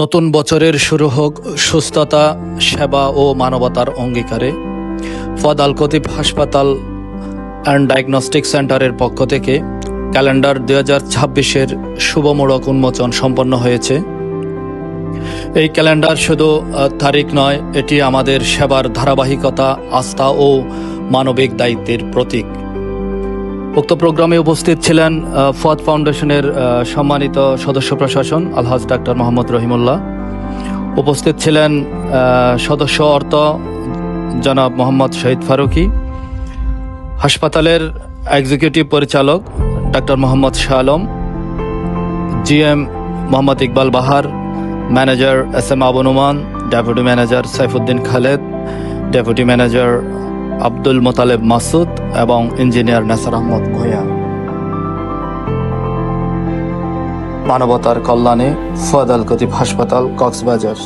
নতুন বছরের শুরু হোক সুস্থতা, সেবা ও মানবতার অঙ্গীকারে ফদ আল কতিব হাসপাতাল অ্যান্ড ডায়াগনস্টিক সেন্টারের পক্ষ থেকে ক্যালেন্ডার দুই হাজার ছাব্বিশের শুভমূলক উন্মোচন সম্পন্ন হয়েছে। এই ক্যালেন্ডার শুধু তারিখ নয়, এটি আমাদের সেবার ধারাবাহিকতা, আস্থা ও মানবিক দায়িত্বের প্রতীক। উক্ত প্রোগ্রামে উপস্থিত ছিলেন ফদ ফাউন্ডেশনের সম্মানিত সদস্য প্রশাসন, আলহাজ ডাক্তার মোহাম্মদ রহিমুল্লাহ। উপস্থিত ছিলেন সদস্য অর্থ জনাব মোহাম্মদ শহীদ ফারুকি। হাসপাতালের এক্সিকিউটিভ পরিচালক doctor Mohammad Shah Alam. GM Mohammad Iqbal Bahar. Manager S M আবনুমান deputy manager Saifuddin Khaled. Deputy manager Abdul Motaleb Masud এবং ইঞ্জিনিয়ার নাসার আহমদ ভয়া মানবতার কল্যাণে ফদ আল কতিব হাসপাতাল কক্সবাজার।